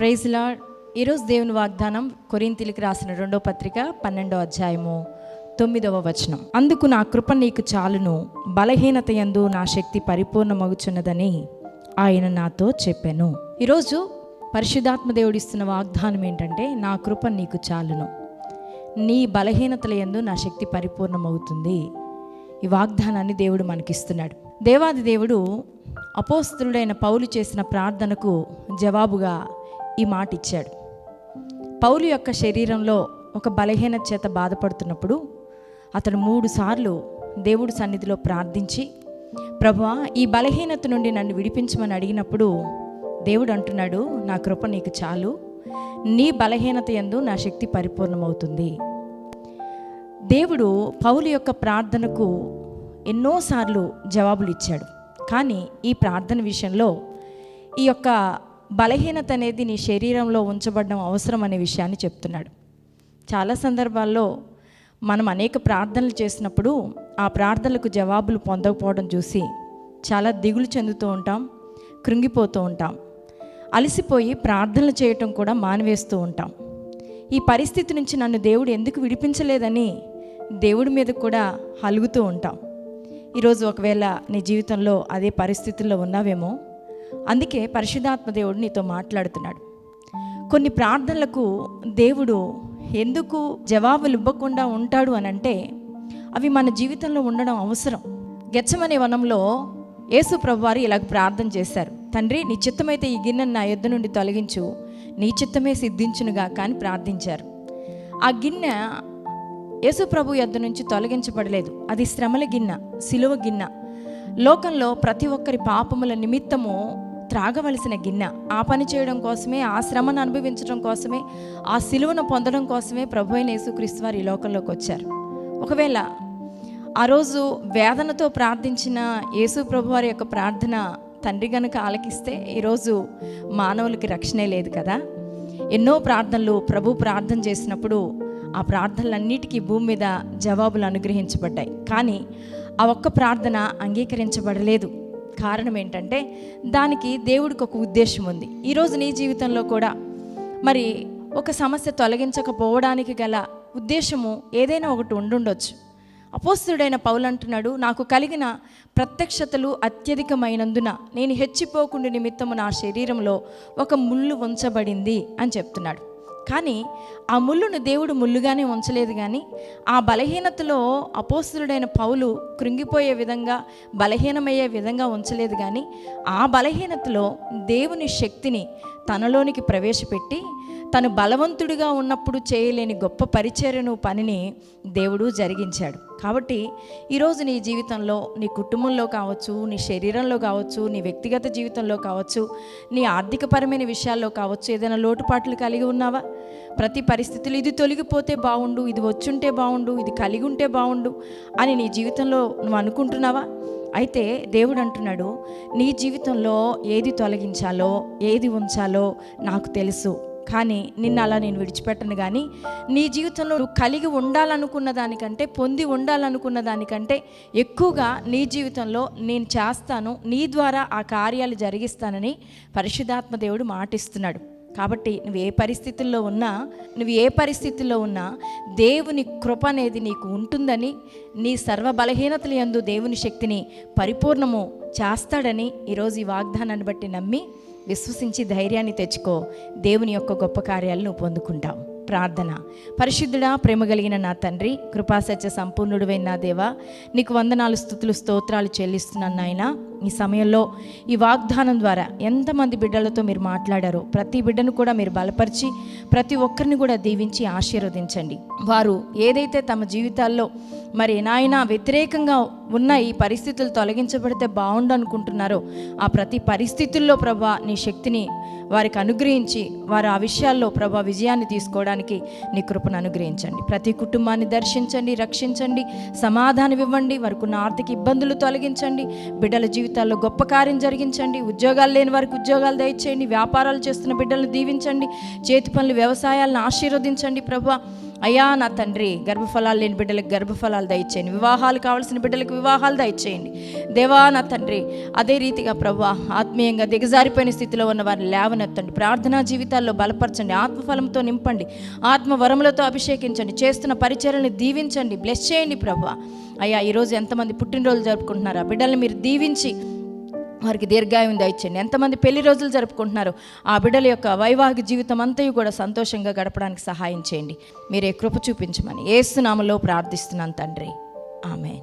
Praise lord ఈరోజు దేవుని వాగ్దానం కొరింతిలికి రాసిన రెండో పత్రిక పన్నెండో అధ్యాయము తొమ్మిదవ వచనం. అందుకు నా కృప నీకు చాలును బలహీనత యందు నా శక్తి పరిపూర్ణమగుచున్నదని ఆయన నాతో చెప్పాను. ఈరోజు పరిశుద్ధాత్మ దేవుడిస్తున్న వాగ్దానం ఏంటంటే నా కృప నీకు చాలును నీ బలహీనతల యందు నా శక్తి పరిపూర్ణమవుతుంది. ఈ వాగ్దానాన్ని దేవుడు మనకిస్తున్నాడు. దేవాది దేవుడు అపోస్తుడైన పౌలు చేసిన ప్రార్థనకు జవాబుగా ఈ మాట ఇచ్చాడు. పౌలు యొక్క శరీరంలో ఒక బలహీనత చేత బాధపడుతున్నప్పుడు అతడు మూడు సార్లు దేవుడి సన్నిధిలో ప్రార్థించి ప్రభువా ఈ బలహీనత నుండి నన్ను విడిపించమని అడిగినప్పుడు దేవుడు అంటున్నాడు నా కృప నీకు చాలు. నీ బలహీనత యందు నా శక్తి పరిపూర్ణమవుతుంది. దేవుడు పౌలు యొక్క ప్రార్థనకు ఎన్నోసార్లు జవాబులు ఇచ్చాడు. కానీ ఈ ప్రార్థన విషయంలో ఈ యొక్క బలహీనత అనేది నీ శరీరంలో ఉంచబడడం అవసరం అనే విషయాన్ని చెప్తున్నాడు. చాలా సందర్భాల్లో మనం అనేక ప్రార్థనలు చేసినప్పుడు ఆ ప్రార్థనలకు జవాబులు పొందకపోవడం చూసి చాలా దిగులు చెందుతూ ఉంటాం కృంగిపోతూ ఉంటాం. అలసిపోయి ప్రార్థనలు చేయటం కూడా మానివేస్తూ ఉంటాం. ఈ పరిస్థితి నుంచి నన్ను దేవుడు ఎందుకు విడిపించలేదని దేవుడి మీద కూడా హలుగుతూ ఉంటాం. ఈరోజు ఒకవేళ నీ జీవితంలో అదే పరిస్థితుల్లో ఉన్నావేమో అందుకే పరిశుధాత్మ దేవుడు నీతో మాట్లాడుతున్నాడు. కొన్ని ప్రార్థనలకు దేవుడు ఎందుకు జవాబులు ఇవ్వకుండా ఉంటాడు అని అంటే అవి మన జీవితంలో ఉండడం అవసరం. గెచ్చమనే వనంలో యేసు ప్రభువారు ఇలాగ ప్రార్థన చేశారు. తండ్రి నీ చిత్తమైతే ఈ గిన్నెను నా యుద్ధ నుండి తొలగించు. నీ చిత్తమే సిద్ధించునుగా కానీ ప్రార్థించారు. ఆ గిన్నె యేసు ప్రభు యొద్ద నుంచి తొలగించబడలేదు. అది శ్రమల గిన్నె సిలువ గిన్నె. లోకంలో ప్రతి ఒక్కరి పాపముల నిమిత్తము త్రాగవలసిన గిన్నె. ఆ పని చేయడం కోసమే ఆ శ్రమను అనుభవించడం కోసమే ఆ సిలువను పొందడం కోసమే ప్రభు అయిన యేసుక్రీస్తు వారు ఈ లోకంలోకి వచ్చారు. ఒకవేళ ఆ రోజు వేదనతో ప్రార్థించిన యేసు ప్రభు వారి యొక్క ప్రార్థన తండ్రి గనుక ఆలకిస్తే ఈరోజు మానవులకి రక్షణే లేదు కదా. ఎన్నో ప్రార్థనలు ప్రభు ప్రార్థన చేసినప్పుడు ఆ ప్రార్థనలన్నిటికీ భూమి మీద జవాబులు అనుగ్రహించబడ్డాయి. కానీ ఆ ఒక్క ప్రార్థన అంగీకరించబడలేదు. కారణం ఏంటంటే దానికి దేవుడికి ఒక ఉద్దేశం ఉంది. ఈరోజు నీ జీవితంలో కూడా మరి ఒక సమస్య తొలగించకపోవడానికి గల ఉద్దేశము ఏదైనా ఒకటి ఉండుండొచ్చు. అపోస్తుడైన పౌలు అంటున్నాడు నాకు కలిగిన ప్రత్యక్షతలు అత్యధికమైనందున నేను హెచ్చిపోకుండా నిమిత్తము నా శరీరంలో ఒక ముళ్ళు ఉంచబడింది అని చెప్తున్నాడు. కానీ ఆ ముళ్ళును దేవుడు ముళ్ళుగానే ఉంచలేదు కానీ ఆ బలహీనతలో అపోస్తుడైన పౌలు కృంగిపోయే విధంగా బలహీనమయ్యే విధంగా ఉంచలేదు కానీ ఆ బలహీనతలో దేవుని శక్తిని తనలోనికి ప్రవేశపెట్టి తను బలవంతుడిగా ఉన్నప్పుడు చేయలేని గొప్ప పరిచర్యను పనిని దేవుడు జరిగించాడు. కాబట్టి ఈరోజు నీ జీవితంలో నీ కుటుంబంలో కావచ్చు నీ శరీరంలో కావచ్చు నీ వ్యక్తిగత జీవితంలో కావచ్చు నీ ఆర్థికపరమైన విషయాల్లో కావచ్చు ఏదైనా లోటుపాట్లు కలిగి ఉన్నావా? ప్రతి పరిస్థితులు ఇది తొలగిపోతే బాగుండు ఇది వచ్చుంటే బాగుండు ఇది కలిగి ఉంటే బాగుండు అని నీ జీవితంలో నువ్వు అనుకుంటున్నావా? అయితే దేవుడు అంటున్నాడు నీ జీవితంలో ఏది తొలగించాలో ఏది ఉంచాలో నాకు తెలుసు. కానీ నిన్న అలా నేను విడిచిపెట్టను కానీ నీ జీవితంలో నువ్వు కలిగి ఉండాలనుకున్న దానికంటే పొంది ఉండాలనుకున్న దానికంటే ఎక్కువగా నీ జీవితంలో నేను చేస్తాను నీ ద్వారా ఆ కార్యాలు జరిగిస్తానని పరిశుధాత్మ దేవుడు మాటిస్తున్నాడు. కాబట్టి నువ్వు ఏ పరిస్థితుల్లో ఉన్నా నువ్వు ఏ పరిస్థితుల్లో ఉన్నా దేవుని కృప అనేది నీకు ఉంటుందని నీ సర్వ బలహీనతల యందు దేవుని శక్తిని పరిపూర్ణము చేస్తాడని ఈరోజు ఈ వాగ్దానాన్ని బట్టి నమ్మి విశ్వసించి ధైర్యాన్ని తెచ్చుకో. దేవుని యొక్క గొప్ప కార్యాలను నువ్వు పొందుకుంటావు. ప్రార్థన. పరిశుద్ధుడా ప్రేమ కలిగిన నా తండ్రి కృపాసత్య సంపూర్ణుడువైన నా దేవా నీకు వందనాలు స్థుతులు స్తోత్రాలు చెల్లిస్తున్నాను నాయన. ఈ సమయంలో ఈ వాగ్దానం ద్వారా ఎంతమంది బిడ్డలతో మీరు మాట్లాడారో ప్రతి బిడ్డను కూడా మీరు బలపరిచి ప్రతి ఒక్కరిని కూడా దీవించి ఆశీర్వదించండి. వారు ఏదైతే తమ జీవితాల్లో మరి నాయన వ్యతిరేకంగా ఉన్న ఈ పరిస్థితులు తొలగించబడితే బాగుండు అనుకుంటున్నారో ఆ ప్రతి పరిస్థితుల్లో ప్రభా నీ శక్తిని వారికి అనుగ్రహించి వారు ఆ విషయాల్లో ప్రభా విజయాన్ని తీసుకోవడానికి నీ కృపను అనుగ్రహించండి. ప్రతి కుటుంబాన్ని దర్శించండి రక్షించండి సమాధానం ఇవ్వండి వారికున్న ఆర్థిక ఇబ్బందులు తొలగించండి బిడ్డల జీవితాల్లో గొప్ప కార్యం జరిగించండి ఉద్యోగాలు లేని వారికి ఉద్యోగాలు దయచేయండి వ్యాపారాలు చేస్తున్న బిడ్డలను దీవించండి చేతి పనులు వ్యవసాయాలను ఆశీర్వదించండి ప్రభా. అయ్యా నా తండ్రి గర్భఫలాలు లేని బిడ్డలకు గర్భఫలాలు దయచేయండి వివాహాలు కావాల్సిన బిడ్డలకు వివాహాలు దయచేయండి. దేవా నా తండ్రి అదే రీతిగా ప్రభు ఆత్మీయంగా దిగజారిపోయిన స్థితిలో ఉన్న వారిని లేవనెత్తండి. ప్రార్థనా జీవితాల్లో బలపరచండి ఆత్మఫలంతో నింపండి ఆత్మ వరములతో అభిషేకించండి చేస్తున్న పరిచయలను దీవించండి బ్లెస్ చేయండి ప్రభు అయ్యా ఈరోజు ఎంతమంది పుట్టినరోజులు జరుపుకుంటున్నారు? ఆ బిడ్డల్ని మీరు దీవించి వారికి దీర్ఘాయుం దయచండి ఎంతమంది పెళ్ళి రోజులు జరుపుకుంటున్నారో ఆ బిడ్డల యొక్క వైవాహిక జీవితం అంతయు కూడా సంతోషంగా గడపడానికి సహాయం చేయండి. మీరే కృప చూపించమని ఏసునామలో ప్రార్థిస్తున్నాను తండ్రి. ఆమె